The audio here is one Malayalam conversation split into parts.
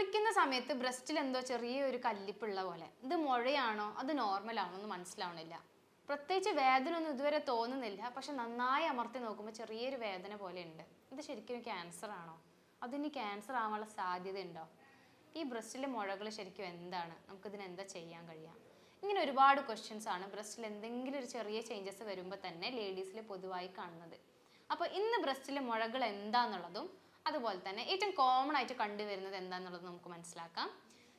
കുളിക്കുന്ന സമയത്ത് ബ്രസ്റ്റിൽ എന്തോ ചെറിയ ഒരു കല്ലിപ്പുള്ള പോലെ. ഇത് മുഴയാണോ? അത് നോർമൽ ആണോ എന്ന് മനസ്സിലാവണില്ല. പ്രത്യേകിച്ച് വേദന ഒന്നും ഇതുവരെ തോന്നുന്നില്ല. പക്ഷെ നന്നായി അമർത്തി നോക്കുമ്പോൾ ചെറിയൊരു വേദന പോലെ ഉണ്ട്. ഇത് ശരിക്കും ക്യാൻസർ ആണോ? അതിന് ക്യാൻസർ ആവാനുള്ള സാധ്യത ഉണ്ടോ ഈ ബ്രസ്റ്റിലെ മുഴകൾ ശരിക്കും എന്താണ്? നമുക്കിതിന് എന്താ ചെയ്യാൻ കഴിയാം ഇങ്ങനെ ഒരുപാട് ക്വസ്റ്റ്യൻസ് ആണ് ബ്രസ്റ്റിൽ എന്തെങ്കിലും ഒരു ചെറിയ ചേഞ്ചസ് വരുമ്പോൾ തന്നെ ലേഡീസിൽ പൊതുവായി കാണുന്നത്. അപ്പോൾ ഇന്ന് ബ്രസ്റ്റിലെ മുഴകൾ എന്താന്നുള്ളതും അതുപോലെ തന്നെ ഏറ്റവും കോമൺ ആയിട്ട് കണ്ടുവരുന്നത് എന്താന്നുള്ളത് നമുക്ക് മനസ്സിലാക്കാം.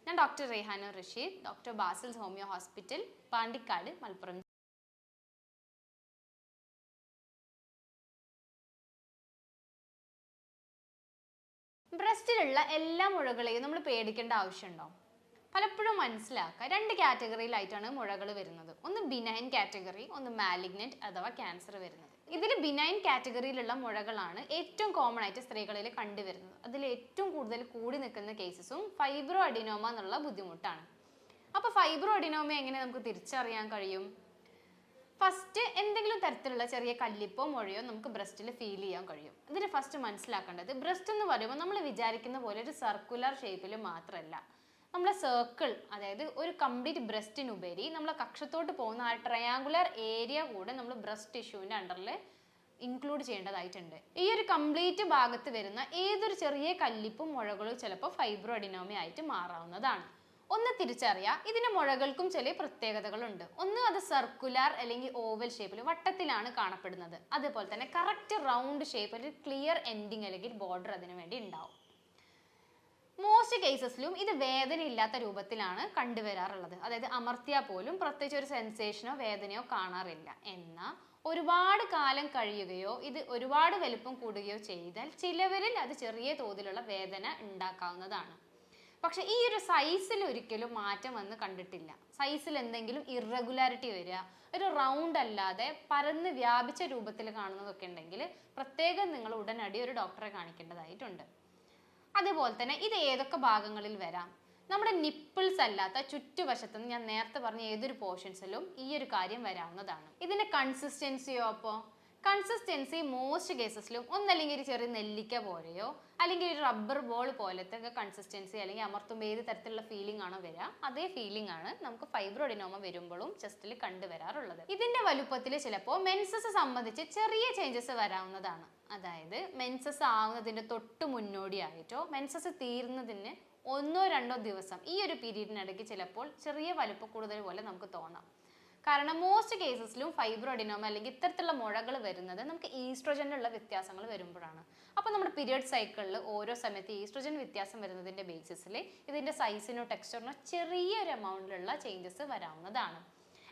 ഞാൻ doctor Rehana Rasheed doctor Basil's homoeo hospital Pandikkad Malappuram ബ്രസ്റ്റിലുള്ള എല്ലാ മുഴകളെയും നമ്മൾ പേടിക്കേണ്ട ആവശ്യമുണ്ടോ? പലപ്പോഴും മനസ്സിലാക്കുക രണ്ട് കാറ്റഗറിയിലായിട്ടാണ് മുഴകൾ വരുന്നത്. ഒന്ന് ബിനൈൻ കാറ്റഗറി ഒന്ന് മാലിഗ്നന്റ് അഥവാ ക്യാൻസർ വരുന്നത്. ഇതിൽ ബിനൈൻ കാറ്റഗറിയിലുള്ള മുഴകളാണ് ഏറ്റവും കോമൺ ആയിട്ട് സ്ത്രീകളിൽ കണ്ടുവരുന്നത്. അതിൽ ഏറ്റവും കൂടുതൽ കൂടി നിൽക്കുന്ന കേസസും ഫൈബ്രോ അഡിനോമ എന്നുള്ള ബുദ്ധിമുട്ടാണ്. അപ്പോൾ ഫൈബ്രോ അഡിനോമ എങ്ങനെ നമുക്ക് തിരിച്ചറിയാൻ കഴിയും? ഫസ്റ്റ് എന്തെങ്കിലും തരത്തിലുള്ള ചെറിയ കല്ലിപ്പോ മുഴയോ നമുക്ക് ബ്രസ്റ്റിൽ ഫീൽ ചെയ്യാൻ കഴിയും. ഇതിന് ഫസ്റ്റ് മനസ്സിലാക്കേണ്ടത് ബ്രസ്റ്റ് എന്ന് പറയുമ്പോൾ നമ്മൾ വിചാരിക്കുന്ന പോലെ ഒരു സർക്കുലർ ഷേപ്പിൽ മാത്രമല്ല നമ്മളെ സർക്കിൾ അതായത് ഒരു കംപ്ലീറ്റ് ബ്രസ്റ്റിനുപരി നമ്മളെ കക്ഷത്തോട്ട് പോകുന്ന ആ ട്രയാങ്കുലർ ഏരിയ കൂടെ നമ്മൾ ബ്രസ്റ്റ് ടിഷ്യൂവിന്റെ അണ്ടറിൽ ഇൻക്ലൂഡ് ചെയ്യേണ്ടതായിട്ടുണ്ട്. ഈ ഒരു കംപ്ലീറ്റ് ഭാഗത്ത് വരുന്ന ഏതൊരു ചെറിയ കല്ലിപ്പും മുഴകളും ചിലപ്പോൾ ഫൈബ്രോ അഡിനോമി ആയിട്ട് മാറാവുന്നതാണ്. ഒന്ന് തിരിച്ചറിയാം ഇതിന് മുഴകൾക്കും ചില പ്രത്യേകതകളുണ്ട്. ഒന്ന് അത് സർക്കുലർ അല്ലെങ്കിൽ ഓവൽ ഷേപ്പിൽ വട്ടത്തിലാണ് കാണപ്പെടുന്നത്. അതുപോലെ തന്നെ കറക്റ്റ് റൗണ്ട് ഷേപ്പ് ഒരു ക്ലിയർ എൻഡിങ് അല്ലെങ്കിൽ ബോർഡർ അതിനു വേണ്ടി ഉണ്ടാവും. മോസ്റ്റ് കേസസിലും ഇത് വേദനയില്ലാത്ത രൂപത്തിലാണ് കണ്ടുവരാറുള്ളത്. അതായത് അമർത്തിയാൽ പോലും പ്രത്യേകിച്ച് ഒരു സെൻസേഷനോ വേദനയോ കാണാറില്ല. എന്നാൽ ഒരുപാട് കാലം കഴിയുകയോ ഇത് ഒരുപാട് വലുപ്പം കൂടുകയോ ചെയ്താൽ ചിലവരിൽ അത് ചെറിയ തോതിലുള്ള വേദന ഉണ്ടാക്കാവുന്നതാണ്. പക്ഷെ ഈ ഒരു സൈസിൽ ഒരിക്കലും മാറ്റം വന്ന് കണ്ടിട്ടില്ല. സൈസിൽ എന്തെങ്കിലും ഇറഗുലാരിറ്റി വരിക ഒരു റൗണ്ട് അല്ലാതെ പരന്ന് വ്യാപിച്ച രൂപത്തിൽ കാണുന്നതൊക്കെ ഉണ്ടെങ്കിൽ പ്രത്യേകം നിങ്ങൾ ഉടനടി ഒരു ഡോക്ടറെ കാണിക്കേണ്ടതായിട്ടുണ്ട്. അതുപോലെ തന്നെ ഇത് ഏതൊക്കെ ഭാഗങ്ങളിൽ വരാം? നമ്മുടെ നിപ്പിൾസ് അല്ലാത്ത ചുറ്റുവശത്ത് ഞാൻ നേരത്തെ പറഞ്ഞ ഏതൊരു പോർഷൻസിലും ഈ ഒരു കാര്യം വരാവുന്നതാണ്. ഇതിന്റെ കൺസിസ്റ്റൻസിയോ അപ്പോൾ കൺസിസ്റ്റൻസി മോസ്റ്റ് കേസസിലും ഒന്നല്ലെങ്കിൽ ഒരു ചെറിയ നെല്ലിക്ക പോലെയോ അല്ലെങ്കിൽ ഒരു റബ്ബർ ബോൾ പോലത്തെ കൺസിസ്റ്റൻസി അല്ലെങ്കിൽ അമർത്തുമ്പോൾ ഏത് തരത്തിലുള്ള ഫീലിംഗ് ആണോ വരിക അതേ ഫീലിംഗ് ആണ് നമുക്ക് ഫൈബ്രോഡിനോമ വരുമ്പോഴും ചെസ്റ്റിൽ കണ്ടുവരാറുള്ളത് ഇതിന്റെ വലുപ്പത്തിൽ ചിലപ്പോൾ മെൻസസ് സംബന്ധിച്ച് ചെറിയ ചേഞ്ചസ് വരാവുന്നതാണ്. അതായത് മെൻസസ് ആവുന്നതിന്റെ തൊട്ട് മുന്നോടിയായിട്ടോ മെൻസസ് തീരുന്നതിന് ഒന്നോ രണ്ടോ ദിവസം ഈ ഒരു പീരീഡിനിടയ്ക്ക് ചിലപ്പോൾ ചെറിയ വലുപ്പ കൂടുതൽ പോലെ നമുക്ക് തോന്നാം. കാരണം മോസ്റ്റ് കേസസിലും ഫൈബ്രോഡിനോമ അല്ലെങ്കിൽ ഇത്തരത്തിലുള്ള മുഴകൾ വരുന്നത് നമുക്ക് ഈസ്ട്രോജനിലുള്ള വ്യത്യാസങ്ങൾ വരുമ്പോഴാണ്. അപ്പോൾ നമ്മുടെ പീരിയഡ് സൈക്കിളിൽ ഓരോ സമയത്ത് ഈസ്ട്രോജൻ വ്യത്യാസം വരുന്നതിന്റെ ബേസിസിൽ ഇതിന്റെ സൈസിനോ ടെക്സ്ചറിനോ ചെറിയൊരു എമൗണ്ടിലുള്ള ചേഞ്ചസ് വരാവുന്നതാണ്.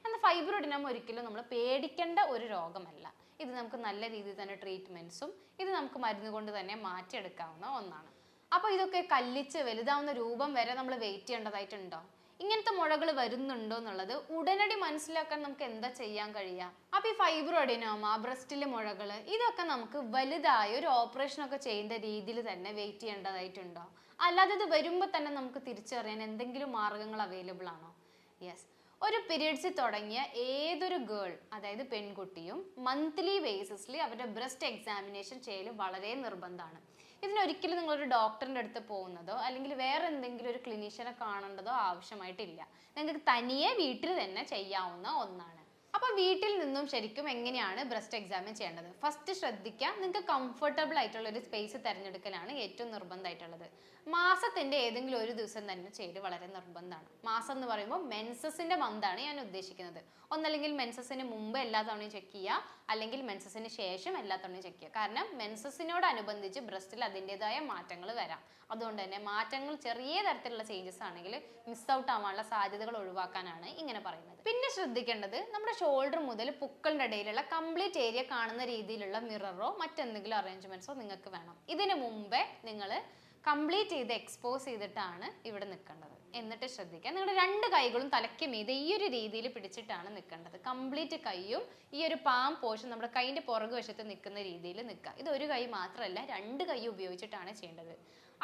എന്നാൽ ഫൈബ്രോഡിനോമ ഒരിക്കലും നമ്മൾ പേടിക്കേണ്ട ഒരു രോഗമല്ല. ഇത് നമുക്ക് നല്ല രീതിയിൽ തന്നെ ട്രീറ്റ്മെന്റ്സും ഇത് നമുക്ക് മരുന്ന് കൊണ്ട് തന്നെ മാറ്റിയെടുക്കാവുന്ന ഒന്നാണ്. അപ്പോൾ ഇതൊക്കെ കല്ലിച്ച് വലുതാവുന്ന രൂപം വരെ നമ്മൾ വെയിറ്റ് ചെയ്യേണ്ടതായിട്ടുണ്ടോ? ഇങ്ങനത്തെ മുഴകൾ വരുന്നുണ്ടോ എന്നുള്ളത് ഉടനടി മനസ്സിലാക്കാൻ നമുക്ക് എന്താ ചെയ്യാൻ കഴിയുക? അപ്പൊ ഈ ഫൈബ്രോ അഡിനോമ ബ്രസ്റ്റിലെ മുഴകൾ ഇതൊക്കെ നമുക്ക് വലുതായ ഒരു ഓപ്പറേഷൻ ഒക്കെ ചെയ്യേണ്ട രീതിയിൽ തന്നെ വെയിറ്റ് ചെയ്യേണ്ടതായിട്ടുണ്ടോ? അല്ലാതെ ഇത് വരുമ്പോൾ തന്നെ നമുക്ക് തിരിച്ചറിയാൻ എന്തെങ്കിലും മാർഗങ്ങൾ അവൈലബിൾ ആണോ? യെസ് ഒരു പീരീഡ്സിൽ തുടങ്ങിയ ഏതൊരു ഗേൾ അതായത് പെൺകുട്ടിയും മന്ത്ലി ബേസിസിൽ അവരുടെ ബ്രസ്റ്റ് എക്സാമിനേഷൻ ചെയ്യൽ വളരെ നിർബന്ധമാണ്. ഇതിനൊരിക്കലും ഒരു ഡോക്ടറിന്റെ അടുത്ത് പോകുന്നതോ അല്ലെങ്കിൽ വേറെ എന്തെങ്കിലും ഒരു ക്ലിനീഷ്യനെ കാണേണ്ടതോ ആവശ്യമായിട്ടില്ല. നിങ്ങൾക്ക് തനിയെ വീട്ടിൽ തന്നെ ചെയ്യാവുന്ന ഒന്നാണ്. അപ്പോൾ വീട്ടിൽ നിന്നും ശരിക്കും എങ്ങനെയാണ് ബ്രസ്റ്റ് എക്സാമിൻ ചെയ്യേണ്ടത്? ഫസ്റ്റ് ശ്രദ്ധിക്കുക. നിങ്ങൾക്ക് കംഫർട്ടബിൾ ആയിട്ടുള്ള ഒരു സ്പേസ് തിരഞ്ഞെടുക്കലാണ് ഏറ്റവും നിർബന്ധമായിട്ടുള്ളത്. മാസത്തിന്റെ ഏതെങ്കിലും ഒരു ദിവസം തന്നെ ചെയ്ത് വളരെ നിർബന്ധമാണ്. മാസം എന്ന് പറയുമ്പോൾ മെൻസസിന്റെ മന്താണ് ഞാൻ ഉദ്ദേശിക്കുന്നത്. ഒന്നല്ലെങ്കിൽ മെൻസസിന് മുമ്പ് എല്ലാ തവണയും ചെക്ക് ചെയ്യുക അല്ലെങ്കിൽ മെൻസസിന് ശേഷം എല്ലാ തവണയും ചെക്ക് ചെയ്യുക. കാരണം മെൻസസിനോടനുബന്ധിച്ച് ബ്രസ്റ്റിൽ അതിന്റെതായ മാറ്റങ്ങൾ വരാം. അതുകൊണ്ട് തന്നെ മാറ്റങ്ങൾ ചെറിയ തരത്തിലുള്ള ചേഞ്ചസ് ആണെങ്കിൽ മിസ് ഔട്ട് ആവാനുള്ള സാധ്യതകൾ ഒഴിവാക്കാനാണ് ഇങ്ങനെ പറയുന്നത്. പിന്നെ ശ്രദ്ധിക്കേണ്ടത് നമ്മുടെ ഷോൾഡർ മുതൽ പുക്കളുടെ ഇടയിലുള്ള കംപ്ലീറ്റ് ഏരിയ കാണുന്ന രീതിയിലുള്ള മിററോ മറ്റെന്തെങ്കിലും അറേഞ്ച്മെന്റ്സോ നിങ്ങൾക്ക് വേണം. ഇതിനു മുമ്പേ നിങ്ങൾ കംപ്ലീറ്റ് ചെയ്ത് എക്സ്പോസ് ചെയ്തിട്ടാണ് ഇവിടെ നിൽക്കേണ്ടത്. എന്നിട്ട് ശ്രദ്ധിക്കുക. നിങ്ങളുടെ രണ്ട് കൈകളും തലയ്ക്ക് മീതെ ഈ ഒരു രീതിയിൽ പിടിച്ചിട്ടാണ് നിൽക്കേണ്ടത്. കംപ്ലീറ്റ് കൈയും ഈ ഒരു പാം പോഷൻ നമ്മുടെ കൈന്റെ പുറകു വശത്ത് നിൽക്കുന്ന രീതിയിൽ നിൽക്കുക. ഇത് ഒരു കൈ മാത്രമല്ല രണ്ട് കൈ ഉപയോഗിച്ചിട്ടാണ് ചെയ്യേണ്ടത്.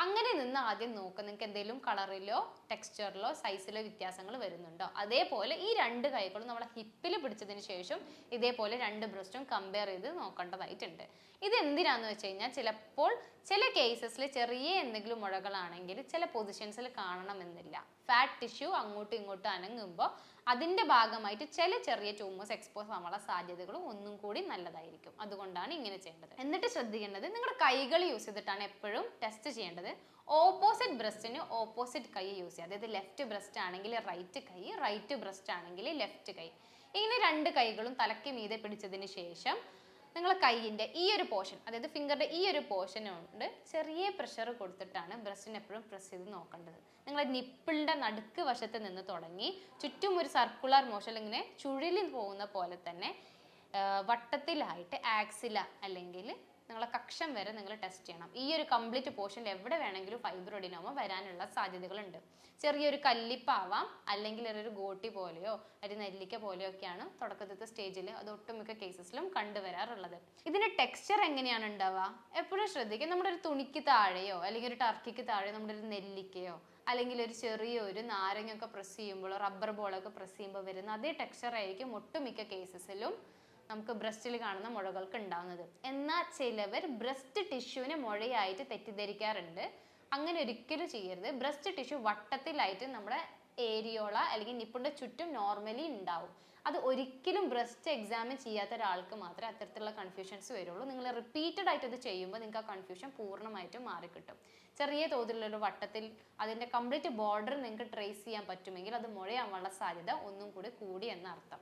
അങ്ങനെ നിന്ന് ആദ്യം നോക്കുക നിങ്ങൾക്ക് എന്തെങ്കിലും കളറിലോ ടെക്സ്ചറിലോ സൈസിലോ വ്യത്യാസങ്ങൾ വരുന്നുണ്ടോ? അതേപോലെ ഈ രണ്ട് കൈകളും നമ്മളെ ഹിപ്പിൽ പിടിച്ചതിന് ശേഷം ഇതേപോലെ രണ്ട് ബ്രസ്റ്റും കമ്പയർ ചെയ്ത് നോക്കേണ്ടതായിട്ടുണ്ട്. ഇത് എന്തിനാന്ന് വെച്ച് കഴിഞ്ഞാൽ ചിലപ്പോൾ ചില കേസസിൽ ചെറിയ എന്തെങ്കിലും മുഴകളാണെങ്കിൽ ചില പൊസിഷൻസിൽ കാണണമെന്നില്ല. ഫാറ്റ് ടിഷ്യൂ അങ്ങോട്ടും ഇങ്ങോട്ടും അനങ്ങുമ്പോൾ അതിന്റെ ഭാഗമായിട്ട് ചില ചെറിയ ട്യൂമേഴ്സ് എക്സ്പോസ് ആവാനുള്ള സാധ്യതകളും ഒന്നും കൂടി നല്ലതായിരിക്കും. അതുകൊണ്ടാണ് ഇങ്ങനെ ചെയ്യേണ്ടത്. എന്നിട്ട് ശ്രദ്ധിക്കേണ്ടത് നിങ്ങളുടെ കൈകൾ യൂസ് ചെയ്തിട്ടാണ് എപ്പോഴും ടെസ്റ്റ് ചെയ്യേണ്ടത്. ഓപ്പോസിറ്റ് ബ്രസ്റ്റിന് ഓപ്പോസിറ്റ് കൈ യൂസ് ചെയ്യുക. അതായത് ലെഫ്റ്റ് ബ്രസ്റ്റ് ആണെങ്കിൽ റൈറ്റ് കൈ റൈറ്റ് ബ്രസ്റ്റ് ആണെങ്കിൽ ലെഫ്റ്റ് കൈ. ഇങ്ങനെ രണ്ട് കൈകളും തലയ്ക്ക് മീതെ പിടിച്ചതിന് ശേഷം നിങ്ങൾ കൈയിന്റെ ഈ ഒരു പോർഷൻ അതായത് ഫിംഗറിന്റെ ഈ ഒരു പോർഷൻ കൊണ്ട് ചെറിയ പ്രഷർ കൊടുത്തിട്ടാണ് ബ്രസ്റ്റിന് എപ്പോഴും പ്രസ് ചെയ്ത് നോക്കേണ്ടത്. നിങ്ങൾ നിപ്പിളിന്റെ നടുക്ക് വശത്ത് നിന്ന് തുടങ്ങി ചുറ്റും ഒരു സർക്കുലർ മോഷൻ ഇങ്ങനെ ചുഴലിൽ പോകുന്ന പോലെ തന്നെ വട്ടത്തിലായിട്ട് ആക്സില അല്ലെങ്കിൽ നിങ്ങളെ കക്ഷം വരെ നിങ്ങൾ ടെസ്റ്റ് ചെയ്യണം. ഈ ഒരു കംപ്ലീറ്റ് പോർഷനിൽ എവിടെ വേണമെങ്കിലും ഫൈബ്രോഡിനോമ വരാനുള്ള സാധ്യതകളുണ്ട്. ചെറിയൊരു കല്ലിപ്പാവാം അല്ലെങ്കിൽ ഒരു ഗോട്ടി പോലെയോ ഒരു നെല്ലിക്ക പോലെയോ ഒക്കെയാണ് തുടക്കത്തിലത്തെ സ്റ്റേജിൽ അത് ഒട്ടുമിക്ക കേസസിലും കണ്ടുവരാറുള്ളത്. ഇതിന്റെ ടെക്സ്ചർ എങ്ങനെയാണ് ഉണ്ടാവുക? എപ്പോഴും ശ്രദ്ധിക്കുക. നമ്മുടെ ഒരു തുണിക്ക് താഴെയോ അല്ലെങ്കിൽ ഒരു ടർക്കിക്ക് താഴെയോ നമ്മുടെ ഒരു നെല്ലിക്കയോ അല്ലെങ്കിൽ ഒരു ചെറിയ ചെറിയൊരു നാരങ്ങയൊക്കെ പ്രസ് ചെയ്യുമ്പോൾ റബ്ബർ ബോളൊക്കെ പ്രസ് ചെയ്യുമ്പോൾ വരുന്ന അതേ ടെക്സ്ചർ ആയിരിക്കും ഒട്ടുമിക്ക കേസസിലും നമുക്ക് ബ്രസ്റ്റിൽ കാണുന്ന മുഴകൾക്ക് ഉണ്ടാവുന്നത്. എന്നാൽ ചിലവർ ബ്രസ്റ്റ് ടിഷ്യൂവിനെ മുഴയായിട്ട് തെറ്റിദ്ധരിക്കാറുണ്ട്. അങ്ങനെ ഒരിക്കലും ചെയ്യരുത്. ബ്രസ്റ്റ് ടിഷ്യൂ വട്ടത്തിലായിട്ട് നമ്മുടെ ഏരിയോള അല്ലെങ്കിൽ നിപ്പിന്റെ ചുറ്റും നോർമലി ഉണ്ടാവും. അത് ഒരിക്കലും ബ്രസ്റ്റ് എക്സാമിൻ ചെയ്യാത്ത ഒരാൾക്ക് മാത്രമേ അത്തരത്തിലുള്ള കൺഫ്യൂഷൻസ് വരുള്ളൂ. നിങ്ങൾ റിപ്പീറ്റഡ് ആയിട്ട് ഇത് ചെയ്യുമ്പോൾ നിങ്ങൾക്ക് ആ കൺഫ്യൂഷൻ പൂർണമായിട്ടും മാറിക്കിട്ടും. ചെറിയ തോതിലുള്ളൊരു വട്ടത്തിൽ അതിന്റെ കംപ്ലീറ്റ് ബോർഡർ നിങ്ങൾക്ക് ട്രേസ് ചെയ്യാൻ പറ്റുമെങ്കിൽ അത് മുഴയാവാനുള്ള സാധ്യത ഒന്നും കൂടി കൂടി എന്ന അർത്ഥം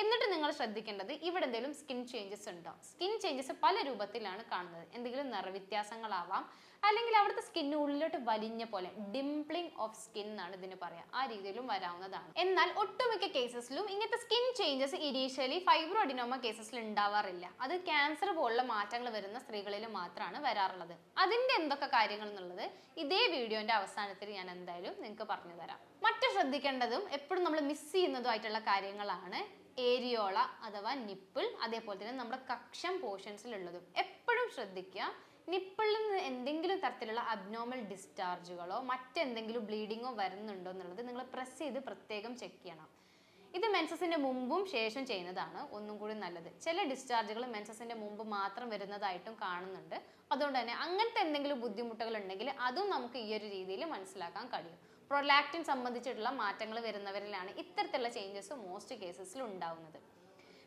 എന്നിട്ട് നിങ്ങൾ ശ്രദ്ധിക്കേണ്ടത് ഇവിടെ എന്തെങ്കിലും സ്കിൻ ചേഞ്ചസ് ഉണ്ടോ? സ്കിൻ ചേഞ്ചസ് പല രൂപത്തിലാണ് കാണുന്നത്. എന്തെങ്കിലും നിറവ്യത്യാസങ്ങളാവാം അല്ലെങ്കിൽ അവിടുത്തെ സ്കിന്ന് ഉള്ളിലോട്ട് വലിഞ്ഞ പോലെ ഡിംപ്ലിംഗ് ഓഫ് സ്കിൻ എന്നാണ് ഇതിന് പറയാം. ആ രീതിയിലും വരാവുന്നതാണ്. എന്നാൽ ഒട്ടുമിക്ക കേസസിലും ഇങ്ങനത്തെ സ്കിൻ ചേഞ്ചസ് ഇനീഷ്യലി ഫൈബ്രോഡിനോമ കേസസിൽ ഉണ്ടാവാറില്ല. അത് ക്യാൻസർ പോലുള്ള മാറ്റങ്ങൾ വരുന്ന സ്ത്രീകളിൽ മാത്രമാണ് വരാറുള്ളത്. അതിന്റെ എന്തൊക്കെ കാര്യങ്ങൾ എന്നുള്ളത് ഇതേ വീഡിയോന്റെ അവസാനത്തിൽ ഞാൻ എന്തായാലും നിങ്ങൾക്ക് പറഞ്ഞു തരാം മറ്റു ശ്രദ്ധിക്കേണ്ടതും എപ്പോഴും നമ്മൾ മിസ് ചെയ്യുന്നതുമായിട്ടുള്ള കാര്യങ്ങളാണ് ഏരിയോള അഥവാ നിപ്പിൾ അതേപോലെ തന്നെ നമ്മുടെ കക്ഷം പോർഷൻസിലുള്ളതും എപ്പോഴും ശ്രദ്ധിക്കുക നിപ്പിളിൽ നിന്ന് എന്തെങ്കിലും തരത്തിലുള്ള അബ്നോമൽ ഡിസ്ചാർജുകളോ മറ്റെന്തെങ്കിലും ബ്ലീഡിങ്ങോ വരുന്നുണ്ടോ എന്നുള്ളത് നിങ്ങൾ പ്രസ് ചെയ്ത് പ്രത്യേകം ചെക്ക് ചെയ്യണം. ഇത് മെൻസസിന്റെ മുമ്പും ശേഷം ചെയ്യുന്നതാണ് ഒന്നും കൂടി നല്ലത്. ചില ഡിസ്ചാർജുകൾ മെൻസസിന്റെ മുമ്പ് മാത്രം വരുന്നതായിട്ടും കാണുന്നുണ്ട്. അതുകൊണ്ട് തന്നെ അങ്ങനത്തെ എന്തെങ്കിലും ബുദ്ധിമുട്ടുകൾ ഉണ്ടെങ്കിൽ അതും നമുക്ക് ഈ ഒരു രീതിയിൽ മനസ്സിലാക്കാൻ കഴിയും. പ്രൊലാക്റ്റിൻ സംബന്ധിച്ചിട്ടുള്ള മാറ്റങ്ങൾ വരുന്നവരിലാണ് ഇത്തരത്തിലുള്ള ചേഞ്ചസ് മോസ്റ്റ് കേസസിൽ ഉണ്ടാവുന്നത്.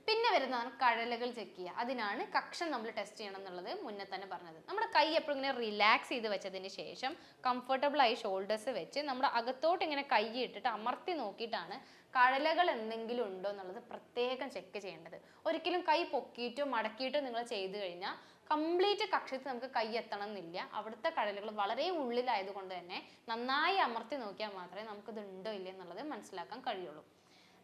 പിന്നെ വരുന്നതാണ് കഴലുകൾ ചെക്ക് ചെയ്യുക. അതിനാണ് കക്ഷം നമ്മൾ ടെസ്റ്റ് ചെയ്യണം എന്നുള്ളത് മുന്നേ തന്നെ പറഞ്ഞത്. നമ്മുടെ കൈ എപ്പോഴും ഇങ്ങനെ റിലാക്സ് ചെയ്ത് വെച്ചതിന് ശേഷം കംഫർട്ടബിൾ ആയി ഷോൾഡേഴ്സ് വെച്ച് നമ്മുടെ അകത്തോട്ട് ഇങ്ങനെ കൈ ഇട്ടിട്ട് അമർത്തി നോക്കിയിട്ടാണ് കഴലകൾ എന്തെങ്കിലും ഉണ്ടോ എന്നുള്ളത് പ്രത്യേകം ചെക്ക് ചെയ്യേണ്ടത്. ഒരിക്കലും കൈ പൊക്കിയിട്ടോ മടക്കിയിട്ടോ നിങ്ങൾ ചെയ്തു കഴിഞ്ഞാൽ കംപ്ലീറ്റ് കക്ഷത്തിൽ നമുക്ക് കൈ എത്തണം എന്നില്ല അവിടുത്തെ കടലുകൾ വളരെ ഉള്ളിലായതുകൊണ്ട് തന്നെ നന്നായി അമർത്തി നോക്കിയാൽ മാത്രമേ നമുക്കിത് ഉണ്ടോ ഇല്ലേ എന്നുള്ളത് മനസ്സിലാക്കാൻ കഴിയുള്ളൂ.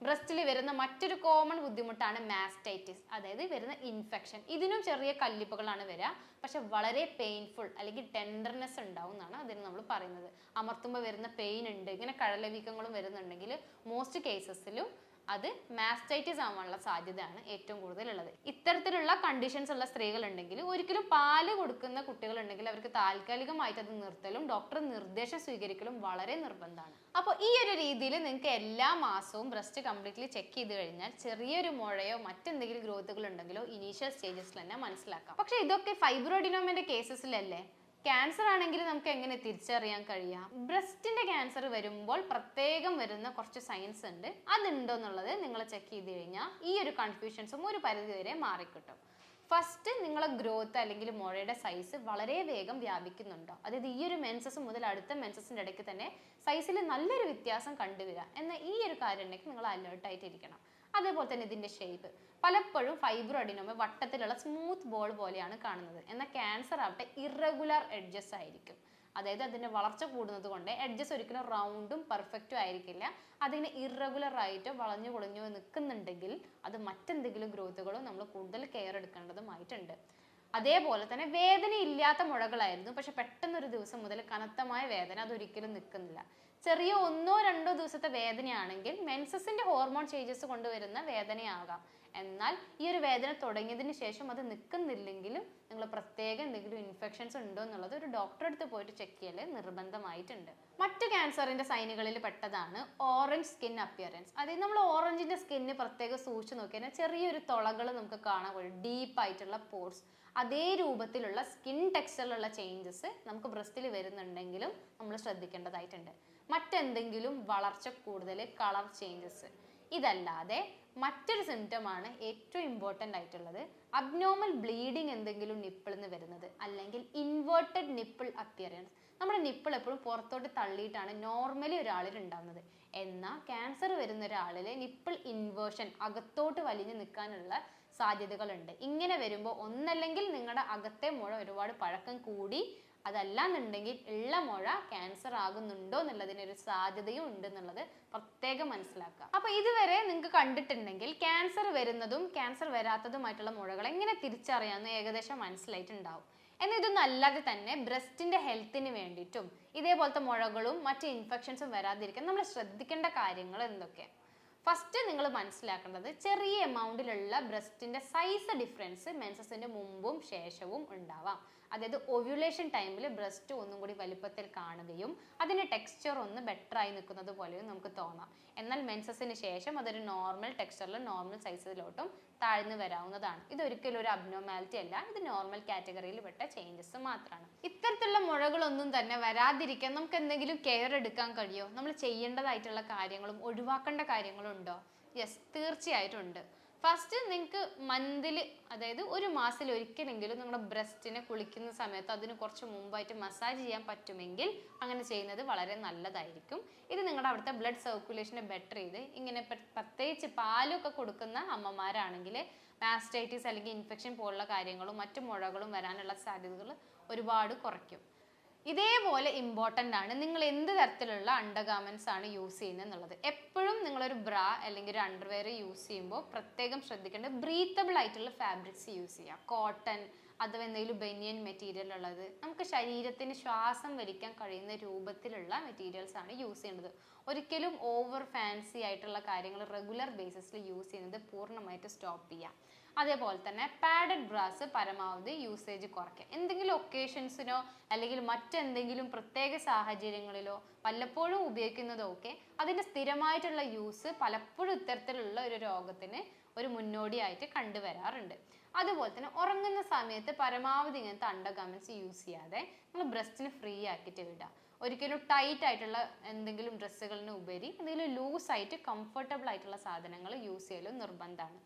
ബ്രസ്റ്റിൽ വരുന്ന മറ്റൊരു കോമൺ ബുദ്ധിമുട്ടാണ് മാസ്റ്റൈറ്റിസ് അതായത് വരുന്ന ഇൻഫെക്ഷൻ ഇതിനും ചെറിയ കല്ലിപ്പുകളാണ് വരിക. പക്ഷെ വളരെ പെയിൻഫുൾ അല്ലെങ്കിൽ ടെൻഡർനെസ് ഉണ്ടാവും എന്നാണ് അതിന് നമ്മൾ പറയുന്നത്. അമർത്തുമ്പോൾ വരുന്ന പെയിൻ ഉണ്ട്. ഇങ്ങനെ കഴലവീക്കങ്ങളും വരുന്നുണ്ടെങ്കിൽ മോസ്റ്റ് കേസസിലും അത് മാസ്റ്റൈറ്റിസ് ആവാനുള്ള സാധ്യതയാണ് ഏറ്റവും കൂടുതലുള്ളത്. ഇത്തരത്തിലുള്ള കണ്ടീഷൻസ് ഉള്ള സ്ത്രീകൾ ഉണ്ടെങ്കിൽ ഒരിക്കലും പാൽ കൊടുക്കുന്ന കുട്ടികൾ ഉണ്ടെങ്കിൽ അവർക്ക് താൽക്കാലികമായിട്ട് അത് നിർത്തലും ഡോക്ടർ നിർദ്ദേശം സ്വീകരിക്കലും വളരെ നിർബന്ധമാണ്. അപ്പോൾ ഈ ഒരു രീതിയിൽ നിങ്ങൾക്ക് എല്ലാ മാസവും ബ്രസ്റ്റ് കംപ്ലീറ്റ്ലി ചെക്ക് ചെയ്ത് കഴിഞ്ഞാൽ ചെറിയൊരു മുഴയോ മറ്റെന്തെങ്കിലും ഗ്രോത്തുകൾ ഉണ്ടെങ്കിലോ ഇനീഷ്യൽ സ്റ്റേജസിൽ തന്നെ മനസ്സിലാക്കാം. പക്ഷേ ഇതൊക്കെ ഫൈബ്രോഡിനോമിന്റെ കേസസിലല്ലേ ക്യാൻസർ ആണെങ്കിൽ നമുക്ക് എങ്ങനെ തിരിച്ചറിയാൻ കഴിയാം? ബ്രസ്റ്റിന്റെ ക്യാൻസർ വരുമ്പോൾ പ്രത്യേകം വരുന്ന കുറച്ച് സയൻസ് ഉണ്ട്. അതുണ്ടോ എന്നുള്ളത് നിങ്ങൾ ചെക്ക് ചെയ്ത് കഴിഞ്ഞാൽ ഈ ഒരു കൺഫ്യൂഷൻസും ഒരു പരിധിവരെ മാറിക്കിട്ടും. ഫസ്റ്റ് നിങ്ങളെ ഗ്രോത്ത് അല്ലെങ്കിൽ മുഴയുടെ സൈസ് വളരെ വേഗം വ്യാപിക്കുന്നുണ്ടോ? അതായത് ഈ ഒരു മെൻസസ് മുതൽ അടുത്ത മെൻസസിന്റെ ഇടയ്ക്ക് തന്നെ സൈസിൽ നല്ലൊരു വ്യത്യാസം കണ്ടുവരിക എന്ന ഈ ഒരു കാര്യം ഉണ്ടെങ്കിൽ നിങ്ങൾ അലേർട്ടായിട്ട് ഇരിക്കണം അതേപോലെ തന്നെ ഇതിന്റെ ഷേപ്പ് പലപ്പോഴും ഫൈബ്രോ അഡിനോമ വട്ടത്തിലുള്ള സ്മൂത്ത് ബോൾ പോലെയാണ് കാണുന്നത്. എന്നാൽ ക്യാൻസർ ആവട്ടെ ഇറഗുലർ എഡ്ജസ് ആയിരിക്കും. അതായത് അതിന്റെ വളർച്ച കൂടുന്നത് കൊണ്ട് എഡ്ജസ് ഒരിക്കലും റൗണ്ടും പെർഫെക്റ്റും ആയിരിക്കില്ല. അതിങ്ങനെ ഇറഗുലർ ആയിട്ടോ വളഞ്ഞു കുളഞ്ഞോ നിൽക്കുന്നുണ്ടെങ്കിൽ അത് മറ്റെന്തെങ്കിലും ഗ്രോത്തുകളോ നമ്മൾ കൂടുതൽ കെയർ എടുക്കേണ്ടതുമായിട്ടുണ്ട്. അതേപോലെ തന്നെ വേദന ഇല്ലാത്ത മുഴകളായിരുന്നു പക്ഷെ പെട്ടെന്ന് ഒരു ദിവസം മുതൽ കനത്തമായ വേദന അതൊരിക്കലും നിൽക്കുന്നില്ല. ചെറിയ ഒന്നോ രണ്ടോ ദിവസത്തെ വേദനയാണെങ്കിൽ മെൻസസിന്റെ ഹോർമോൺ ചേഞ്ചസ് കൊണ്ടുവരുന്ന വേദനയാകാം. എന്നാൽ ഈ ഒരു വേദന തുടങ്ങിയതിന് ശേഷം അത് നിൽക്കുന്നില്ലെങ്കിലും നിങ്ങൾ പ്രത്യേകം എന്തെങ്കിലും ഇൻഫെക്ഷൻസ് ഉണ്ടോ എന്നുള്ളത് ഒരു ഡോക്ടറെ അടുത്ത് പോയിട്ട് ചെക്ക് ചെയ്യൽ നിർബന്ധമായിട്ടുണ്ട്. മറ്റു ക്യാൻസറിന്റെ സൈനുകളിൽ പെട്ടതാണ് ഓറഞ്ച് സ്കിൻ അപ്പിയറൻസ് അതായത് നമ്മൾ ഓറഞ്ചിന്റെ സ്കിന്നിന് പ്രത്യേകം സൂക്ഷിച്ചു നോക്കിയാൽ ചെറിയൊരു തുളകൾ നമുക്ക് കാണാൻ കഴിയും ഡീപ്പായിട്ടുള്ള പോർസ് അതേ രൂപത്തിലുള്ള സ്കിൻ ടെക്സ്ചറിലുള്ള ചേഞ്ചസ് നമുക്ക് ബ്രസ്റ്റിൽ വരുന്നുണ്ടെങ്കിലും നമ്മൾ ശ്രദ്ധിക്കേണ്ടതായിട്ടുണ്ട്. മറ്റെന്തെങ്കിലും വളർച്ച കൂടുതൽ കളർ ചേഞ്ചസ് ഇതല്ലാതെ മറ്റൊരു സിംറ്റമാണ് ഏറ്റവും ഇമ്പോർട്ടന്റ് ആയിട്ടുള്ളത് അബ്നോർമൽ ബ്ലീഡിങ് എന്തെങ്കിലും നിപ്പിളിൽ നിന്ന് വരുന്നത് അല്ലെങ്കിൽ ഇൻവേർട്ടഡ് നിപ്പിൾ അപ്പിയറൻസ് നമ്മുടെ നിപ്പിൾ എപ്പോഴും പുറത്തോട്ട് തള്ളിയിട്ടാണ് നോർമലി ഒരാളിൽ ഉണ്ടാകുന്നത് എന്നാൽ ക്യാൻസർ വരുന്ന ഒരാളിൽ നിപ്പിൾ ഇൻവേർഷൻ അകത്തോട്ട് വലിഞ്ഞു നിൽക്കാനുള്ള സാധ്യതകളുണ്ട്. ഇങ്ങനെ വരുമ്പോൾ ഒന്നല്ലെങ്കിൽ നിങ്ങളുടെ അകത്തെ മുഴ ഒരുപാട് പഴക്കം കൂടി അതല്ലാന്നുണ്ടെങ്കിൽ ഉള്ള മുഴ ക്യാൻസർ ആകുന്നുണ്ടോ എന്നുള്ളതിനൊരു സാധ്യതയും ഉണ്ട് എന്നുള്ളത് പ്രത്യേകം മനസ്സിലാക്കുക. അപ്പൊ ഇതുവരെ നിങ്ങൾക്ക് കണ്ടിട്ടുണ്ടെങ്കിൽ ക്യാൻസർ വരുന്നതും ക്യാൻസർ വരാത്തതുമായിട്ടുള്ള മുഴകൾ എങ്ങനെ തിരിച്ചറിയാമെന്ന് ഏകദേശം മനസ്സിലായിട്ടുണ്ടാവും. എന്നാൽ ഇതൊന്നും അല്ലാതെ തന്നെ ബ്രസ്റ്റിന്റെ ഹെൽത്തിന് വേണ്ടിയിട്ടും ഇതേപോലത്തെ മുഴകളും മറ്റ് ഇൻഫെക്ഷൻസും വരാതിരിക്കാൻ നമ്മൾ ശ്രദ്ധിക്കേണ്ട കാര്യങ്ങൾ എന്തൊക്കെ? ഫസ്റ്റ് നിങ്ങൾ മനസ്സിലാക്കേണ്ടത് ചെറിയ എമൗണ്ടിലുള്ള ബ്രസ്റ്റിന്റെ സൈസ് ഡിഫറൻസ് മെൻസസിന്റെ മുമ്പും ശേഷവും ഉണ്ടാവാം. അതായത് ഒവ്യുലേഷൻ ടൈമിൽ ബ്രസ്റ്റ് ഒന്നും കൂടി വലിപ്പത്തിൽ കാണുകയും അതിന്റെ ടെക്സ്ചർ ഒന്ന് ബെറ്റർ ആയി നിൽക്കുന്നത് പോലെയും നമുക്ക് തോന്നാം. എന്നാൽ മെൻസസിന് ശേഷം അതൊരു നോർമൽ ടെക്സ്ചറിലും നോർമൽ സൈസിലോട്ടും താഴ്ന്നു വരാവുന്നതാണ്. ഇത് ഒരിക്കലും ഒരു അബ്നോമാലിറ്റി അല്ല. ഇത് നോർമൽ കാറ്റഗറിയിൽ പെട്ട ചേഞ്ചസ് മാത്രമാണ് ഇത്തരത്തിലുള്ള മുഴകളൊന്നും തന്നെ വരാതിരിക്കാൻ നമുക്ക് എന്തെങ്കിലും കെയർ എടുക്കാൻ കഴിയോ? നമ്മൾ ചെയ്യേണ്ടതായിട്ടുള്ള കാര്യങ്ങളും ഒഴിവാക്കേണ്ട കാര്യങ്ങളും ഉണ്ടോ യെസ് തീർച്ചയായിട്ടും ഉണ്ട്. ഫസ്റ്റ് നിങ്ങൾക്ക് മന്തിൽ അതായത് ഒരു മാസത്തിൽ ഒരിക്കലെങ്കിലും നിങ്ങളുടെ ബ്രസ്റ്റിനെ കുളിക്കുന്ന സമയത്ത് അതിന് കുറച്ച് മുമ്പായിട്ട് മസാജ് ചെയ്യാൻ പറ്റുമെങ്കിൽ അങ്ങനെ ചെയ്യുന്നത് വളരെ നല്ലതായിരിക്കും. ഇത് നിങ്ങളുടെ അവിടുത്തെ ബ്ലഡ് സർക്കുലേഷനെ ബെറ്റർ ചെയ്ത് ഇങ്ങനെ പ്ര- പ്രത്യേകിച്ച് പാലൊക്കെ കൊടുക്കുന്ന അമ്മമാരാണെങ്കിൽ മാസ്റ്റൈറ്റിസ് അല്ലെങ്കിൽ ഇൻഫെക്ഷൻ പോലുള്ള കാര്യങ്ങളും മറ്റു മുഴകളും വരാനുള്ള സാധ്യതകൾ ഒരുപാട് കുറയ്ക്കും. ഇതേപോലെ ഇമ്പോർട്ടന്റ് ആണ്. നിങ്ങൾ എന്ത് തരത്തിലുള്ള അണ്ടർഗാർമെന്റ്സ് ആണ് യൂസ് ചെയ്യുന്നത് എന്നുള്ളത്. എപ്പോഴും നിങ്ങളൊരു ബ്രാ അല്ലെങ്കിൽ ഒരു അണ്ടർവെയർ യൂസ് ചെയ്യുമ്പോൾ പ്രത്യേകം ശ്രദ്ധിക്കേണ്ടത് ബ്രീത്തബിൾ ആയിട്ടുള്ള ഫാബ്രിക്സ് യൂസ് ചെയ്യുക. കോട്ടൺ അഥവാ എന്തെങ്കിലും ബനിയൻ മെറ്റീരിയൽ ഉള്ളത്. നമുക്ക് ശരീരത്തിന് ശ്വാസം വലിക്കാൻ കഴിയുന്ന രൂപത്തിലുള്ള മെറ്റീരിയൽസ് ആണ് യൂസ് ചെയ്യേണ്ടത് ഒരിക്കലും ഓവർ ഫാൻസി ആയിട്ടുള്ള കാര്യങ്ങൾ റെഗുലർ ബേസിസിൽ യൂസ് ചെയ്യുന്നത് പൂർണമായിട്ട് സ്റ്റോപ്പ് ചെയ്യാം. അതേപോലെ തന്നെ പാഡഡ് ബ്രാസ് പരമാവധി യൂസേജ് കുറയ്ക്കുക. എന്തെങ്കിലും ഒക്കേഷൻസിനോ അല്ലെങ്കിൽ മറ്റെന്തെങ്കിലും പ്രത്യേക സാഹചര്യങ്ങളിലോ വല്ലപ്പോഴും ഉപയോഗിക്കുന്നതോ ഒക്കെ അതിന്റെ സ്ഥിരമായിട്ടുള്ള യൂസ് പലപ്പോഴും ഇത്തരത്തിലുള്ള ഒരു രോഗത്തിന് ഒരു മുന്നോടിയായിട്ട് കണ്ടുവരാറുണ്ട്. അതുപോലെ തന്നെ ഉറങ്ങുന്ന സമയത്ത് പരമാവധി ഇങ്ങനത്തെ അണ്ടർഗാർമെന്റ്സ് യൂസ് ചെയ്യാതെ നമ്മൾ ബ്രസ്റ്റിന് ഫ്രീ ആക്കിയിട്ട് വിടുക ഒരിക്കലും ടൈറ്റ് ആയിട്ടുള്ള എന്തെങ്കിലും ഡ്രസ്സുകളിന് ഉപരി എന്തെങ്കിലും ലൂസ് ആയിട്ട് കംഫർട്ടബിൾ ആയിട്ടുള്ള സാധനങ്ങൾ യൂസ് ചെയ്യലും നിർബന്ധമാണ്.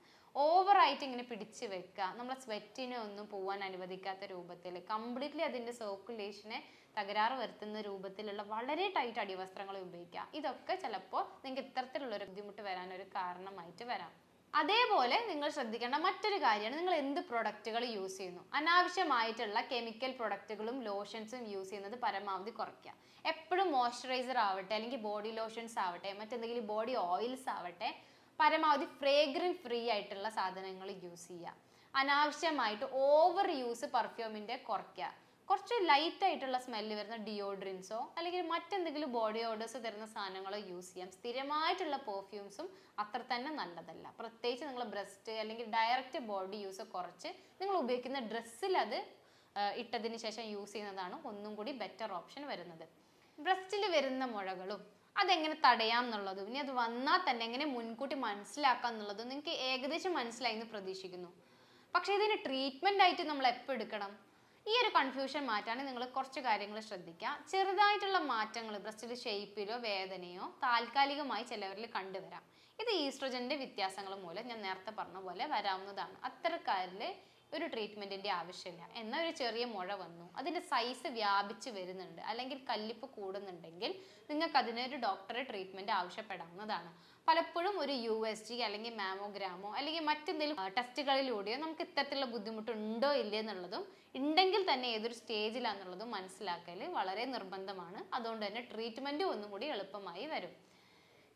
ഓവറായിട്ട് ഇങ്ങനെ പിടിച്ച് വെക്കുക. നമ്മളെ സ്വെറ്റിനെ ഒന്നും പോവാൻ അനുവദിക്കാത്ത രൂപത്തിൽ കംപ്ലീറ്റ്ലി അതിന്റെ സർക്കുലേഷനെ തകരാറ് വരുത്തുന്ന രൂപത്തിലുള്ള വളരെ ടൈറ്റ് അടിവസ്ത്രങ്ങൾ ഉപയോഗിക്കുക. ഇതൊക്കെ ചിലപ്പോൾ നിങ്ങൾക്ക് ഇത്തരത്തിലുള്ള ഒരു ബുദ്ധിമുട്ട് വരാനൊരു കാരണമായിട്ട് വരാം. അതേപോലെ നിങ്ങൾ ശ്രദ്ധിക്കേണ്ട മറ്റൊരു കാര്യമാണ് നിങ്ങൾ എന്ത് പ്രൊഡക്റ്റുകൾ യൂസ് ചെയ്യുന്നു? അനാവശ്യമായിട്ടുള്ള കെമിക്കൽ പ്രൊഡക്റ്റുകളും ലോഷൻസും യൂസ് ചെയ്യുന്നത് പരമാവധി കുറയ്ക്കുക. എപ്പോഴും മോയ്സ്ചറൈസർ ആവട്ടെ അല്ലെങ്കിൽ ബോഡി ലോഷൻസ് ആവട്ടെ മറ്റെന്തെങ്കിലും ബോഡി ഓയിൽസ് ആവട്ടെ പരമാവധി ഫ്രേഗ്രൻ ഫ്രീ ആയിട്ടുള്ള സാധനങ്ങൾ യൂസ് ചെയ്യുക അനാവശ്യമായിട്ട് ഓവർ യൂസ് പെർഫ്യൂമിന്റെ കുറയ്ക്കുക കുറച്ച് ലൈറ്റ് ആയിട്ടുള്ള സ്മെല്ല് വരുന്ന ഡിയോഡ്രിൻസോ അല്ലെങ്കിൽ മറ്റെന്തെങ്കിലും ബോഡി ഓഡേഴ്സ് തരുന്ന സാധനങ്ങളോ യൂസ് ചെയ്യാം. സ്ഥിരമായിട്ടുള്ള പെർഫ്യൂംസും അത്ര തന്നെ നല്ലതല്ല. പ്രത്യേകിച്ച് നിങ്ങൾ ബ്രസ്റ്റ് അല്ലെങ്കിൽ ഡയറക്റ്റ് ബോഡി യൂസ് കുറച്ച് നിങ്ങൾ ഉപയോഗിക്കുന്ന ഡ്രസ്സിൽ അത് ഇട്ടതിന് ശേഷം യൂസ് ചെയ്യുന്നതാണ് ഒന്നും കൂടി ബെറ്റർ ഓപ്ഷൻ വരുന്നത്. ബ്രസ്റ്റിൽ വരുന്ന മുഴകളും അതെങ്ങനെ തടയാം എന്നുള്ളതും? ഇനി അത് വന്നാൽ തന്നെ എങ്ങനെ മുൻകൂട്ടി മനസ്സിലാക്കാം എന്നുള്ളതും നിങ്ങൾക്ക് ഏകദേശം മനസ്സിലായി എന്ന് പ്രതീക്ഷിക്കുന്നു. പക്ഷെ ഇതിന് ട്രീറ്റ്മെന്റ് ആയിട്ട് നമ്മൾ എപ്പോൾ എടുക്കണം? ഈ ഒരു കൺഫ്യൂഷൻ മാറ്റാൻ നിങ്ങൾ കുറച്ച് കാര്യങ്ങൾ ശ്രദ്ധിക്കുക. ചെറുതായിട്ടുള്ള മാറ്റങ്ങൾ ബ്രസ്റ്റിൽ ഷേപ്പിലോ വേദനയോ താൽക്കാലികമായി ചിലവരിൽ കണ്ടുവരാം. ഇത് ഈസ്ട്രജന്റെ വ്യത്യാസങ്ങൾ മൂലം ഞാൻ നേരത്തെ പറഞ്ഞ പോലെ വരാവുന്നതാണ്. അത്തരക്കാരിൽ ഒരു ട്രീറ്റ്മെന്റിന്റെ ആവശ്യമില്ല. എന്നാൽ ഒരു ചെറിയ മുഴ വന്നു. അതിന്റെ സൈസ് വ്യാപിച്ച് വരുന്നുണ്ട്. അല്ലെങ്കിൽ കല്ലിപ്പ് കൂടുന്നുണ്ടെങ്കിൽ നിങ്ങൾക്ക് അതിനൊരു ഡോക്ടറെ ട്രീറ്റ്മെന്റ് ആവശ്യപ്പെടാവുന്നതാണ്. പലപ്പോഴും ഒരു യു എസ് ജി അല്ലെങ്കിൽ മാമോഗ്രാമോ അല്ലെങ്കിൽ മറ്റെന്തെങ്കിലും ടെസ്റ്റുകളിലൂടെയോ നമുക്ക് ഇത്തരത്തിലുള്ള ബുദ്ധിമുട്ടുണ്ടോ ഇല്ലേ എന്നുള്ളതും ഉണ്ടെങ്കിൽ തന്നെ ഏതൊരു സ്റ്റേജിലാണെന്നുള്ളതും മനസ്സിലാക്കൽ വളരെ നിർബന്ധമാണ്. അതുകൊണ്ട് തന്നെ ട്രീറ്റ്മെന്റും ഒന്നും കൂടി എളുപ്പമായി വരും.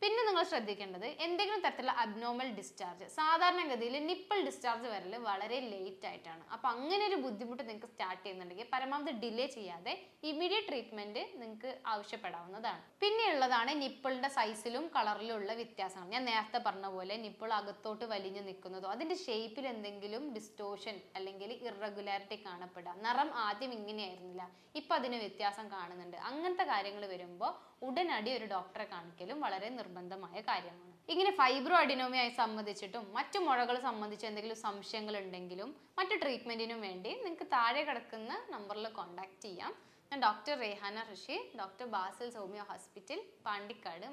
പിന്നെ നിങ്ങൾ ശ്രദ്ധിക്കേണ്ടത് എന്തെങ്കിലും തരത്തിലുള്ള അബ്നോമൽ ഡിസ്ചാർജ് സാധാരണഗതിയിൽ നിപ്പിൾ ഡിസ്ചാർജ് വരൽ വളരെ ലേറ്റ് ആയിട്ടാണ്. അപ്പോൾ അങ്ങനെ ഒരു ബുദ്ധിമുട്ട് നിങ്ങൾക്ക് സ്റ്റാർട്ട് ചെയ്യുന്നുണ്ടെങ്കിൽ പരമാവധി ഡിലേ ചെയ്യാതെ ഇമീഡിയറ്റ് ട്രീറ്റ്മെന്റ് നിങ്ങൾക്ക് ആവശ്യപ്പെടാവുന്നതാണ്. പിന്നെ ഉള്ളതാണ് നിപ്പിളിന്റെ സൈസിലും കളറിലും ഉള്ള വ്യത്യാസങ്ങൾ. ഞാൻ നേരത്തെ പറഞ്ഞ പോലെ നിപ്പിൾ അകത്തോട്ട് വലിഞ്ഞു നിൽക്കുന്നതോ അതിന്റെ ഷേപ്പിൽ എന്തെങ്കിലും ഡിസ്റ്റോഷൻ അല്ലെങ്കിൽ ഇറഗുലാരിറ്റി കാണപ്പെടുക. നിറം ആദ്യം ഇങ്ങനെയായിരുന്നില്ല. ഇപ്പം അതിന് വ്യത്യാസം കാണുന്നുണ്ട്. അങ്ങനത്തെ കാര്യങ്ങൾ വരുമ്പോൾ ഉടനടി ഒരു ഡോക്ടറെ കാണിക്കലും വളരെ നിർബന്ധമായ കാര്യമാണ് ഇങ്ങനെ ഫൈബ്രോ അഡിനോമിയായി സംബന്ധിച്ചിട്ടും മറ്റു മുഴകൾ സംബന്ധിച്ച് എന്തെങ്കിലും സംശയങ്ങൾ ഉണ്ടെങ്കിലും മറ്റു ട്രീറ്റ്മെന്റിനും വേണ്ടി നിങ്ങൾക്ക് താഴെ കിടക്കുന്ന നമ്പറിൽ കോൺടാക്ട് ചെയ്യാം. ഞാൻ doctor Rehana Rishi doctor Basil Soumya hospital Pandikkad